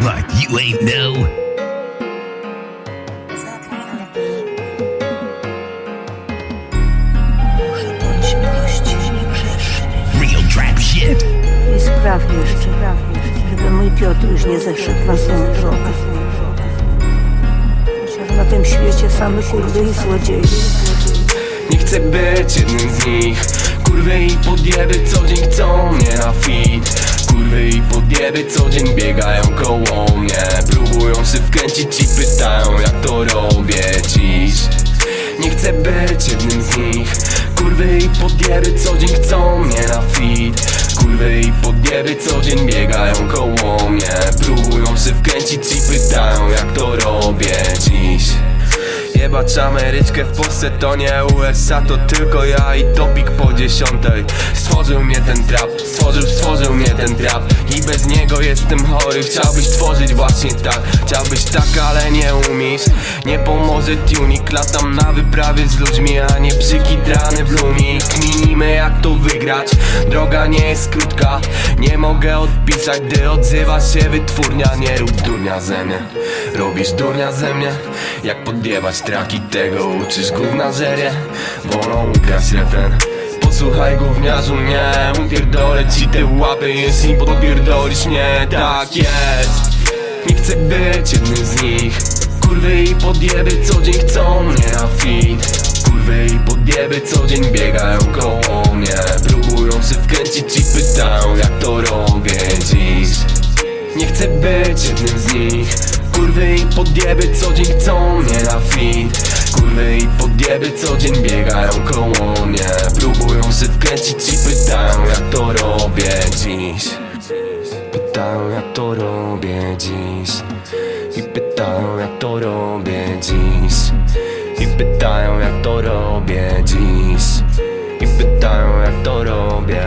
You ain't know. Real trap shit. I spraw jeszcze, żeby mój Piotruś nie zeszedł na drogę. Chociaż na tym świecie same kurwy i złodzieje. Nie chcę być jednym z nich Kurwy i podjeby co dzień chcą mnie na fit podjeby co dzień biegają koło mnie. Próbują się wkręcić i pytają jak to robię dziś. Nie chcę być jednym z nich. Kurwy i podjeby co dzień chcą mnie na fit Kurwy i podjeby co dzień biegają koło mnie. Próbują się wkręcić i pytają jak to robię dziś Jebać Ameryczkę w Polsce to nie USA To tylko ja i topik po dziesiątej. Stworzył mnie ten trap, stworzył, stworzył mnie ten trap. I bez niego jestem chory Chciałbyś tworzyć właśnie tak. Chciałbyś tak, ale nie umiesz. Nie pomoże tunik Latam na wyprawy z ludźmi A nie przykitrany w lumie Kminimy jak to wygrać? Droga nie jest krótka Nie mogę odpisać, gdy odzywa się wytwórnia. Nie rób durnia ze mnie Robisz durnia ze mnie. Jak podjebać traki tego Uczysz gównażerie Wolą ukraść refren. Posłuchaj gówniarzu mnie Upierdolę ci te łapy. Jeśli podpierdolisz mnie Tak jest. Nie chcę być jednym z nich. Kurwy i podjeby co dzień chcą mnie na fit chcę być jednym z nich. Kurwy i podjeby co dzień chcą mnie na fit Kurwy i podjeby co dzień biegają koło mnie. Próbują się wkręcić i pytają jak to robię dziś. Pytają jak to robię dziś. I pytają jak to robię dziś. I pytają jak to robię dziś. I pytają jak to robię